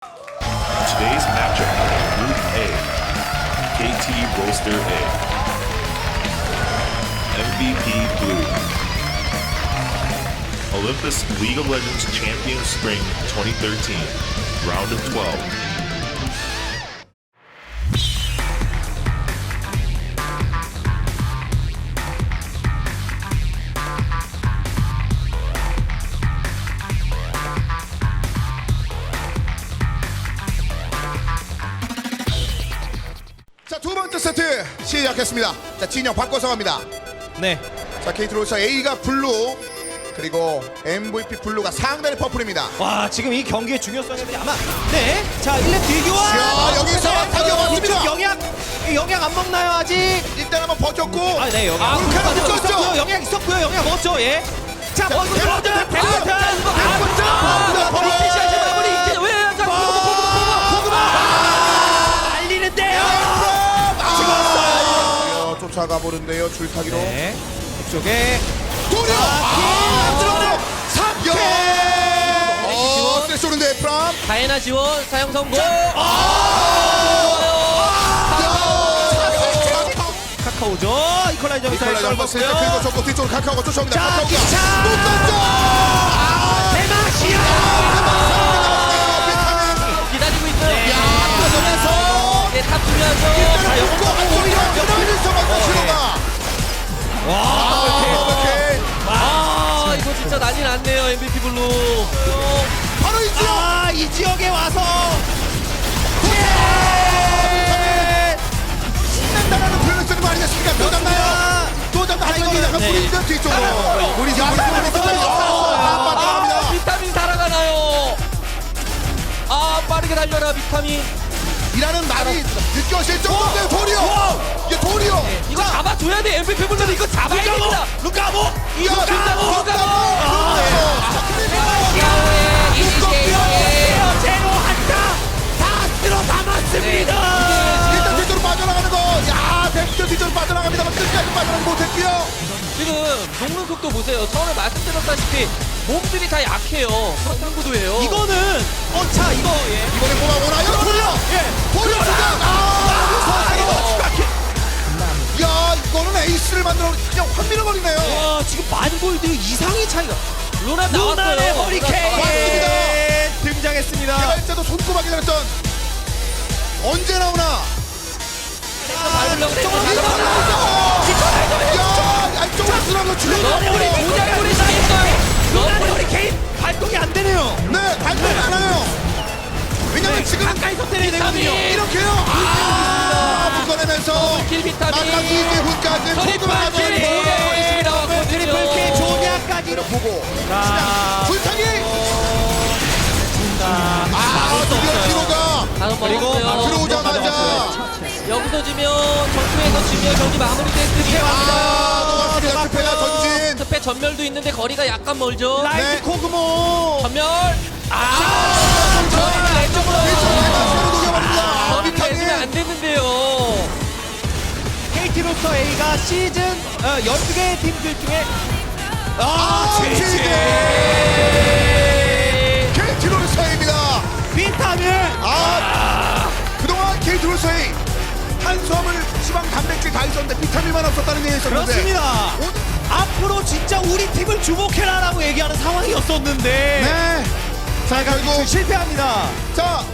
Today's matchup, Group A, KT Roaster A, MVP Blue, Olympus League of Legends Champion Spring 2013, Round of 12. 번째 세트 시작했습니다. 자, 진영 바꿔서 갑니다. 네. 자, 케이트로서 A가 블루, 그리고 MVP 블루가 상단의 퍼플입니다. 와 지금 이 경기의 중요성에 대해 아마 네. 자 1렙 대교와 야, 여기서 타격 왔습니다. 영약 영약 안 먹나요 아직? 일단 한번 버텼고, 아네 영약. 아, 불카가 있었고요. 붙었죠? 영약 있었고요. 영약 먹었죠. 예. 자 먼저 아, 아, 대박, 버리 쫓아가 보는데요, 줄타기로. 네. 이쪽에 도려! 아, 들어오죠! 3개! 어, 세 쏘는데, 프람. 다이나 지원 사용 성공. 카카오죠. 이퀄라이저 미사일 이퀄라이저 한번 세트 그리고 저거 뒤쪽으로 카카오가 쫓아옵니다. 자, 카카오가 기차! 난리 났네요. MVP 블루. 바로 있죠. 아, 이 지역에 와서 신난다라는 표현을 쓰는 거 아니겠습니까? 또 잡나요? 또 잡나? 하이거 약간 네. 뿌리죠 뒤쪽으로. 우리 자, 우리 우리 진짜 아, 아, 빠져나갑니다. 비타민 살아가나요. 아, 빠르게 달려라, 비타민. 이라는 말이 느껴질 정도인데 도리어. 이게 도리어. 이거 잡아줘야 돼. MVP 블루는 이거 잡아야 됩니다. 루카모 든다고, 든 지금 녹는 속도 보세요. 처음에 말씀드렸다시피 몸들이 다 약해요. 그렇다는 구도예요. 이거는 어차 이거 예. 이번에 뭐가 오나요? 도리어. 예. 도리어 주장. 아, 이거 야, 이거는 에이스를 만들어 그냥 확 밀어버리네요. 와 지금 만 골드 이상의 차이가. 로나 나왔어요. 허리케인. 등장했습니다. 개발자도 손꼽아 기다렸던 언제 나오나? 밟으려고 이거 그랬는 때려야 되거든요. 이렇게요. 아, 묶어내면서 킬 비타민. 마지막 이재훈까지 트리플 포그가 킬 트리플 트리플 K 조냐까지 보고 자, 불타기. 자, 아, 드디어 다음 그리고. 들어오자마자 여기서 지면 전투에서 지면 경기 마무리됐으니 아, 넘어갑니다. 투페가 전진. 특패 전멸도 있는데 거리가 약간 멀죠. 라이트 네. 코그모. 전멸. 아, KT 로스터 A가 시즌 어, 12개 팀들 중에 아, 지지. 케이트로를 사입니다. 비타민 아, 그동안 케이트로서의 탄수화물, 지방, 단백질 다 있었는데 비타민만 없었다는 얘기 있었는데 그렇습니다. 앞으로 진짜 우리 팀을 주목해라라고 얘기하는 상황이었었는데 네. 자 결국 실패합니다. 자,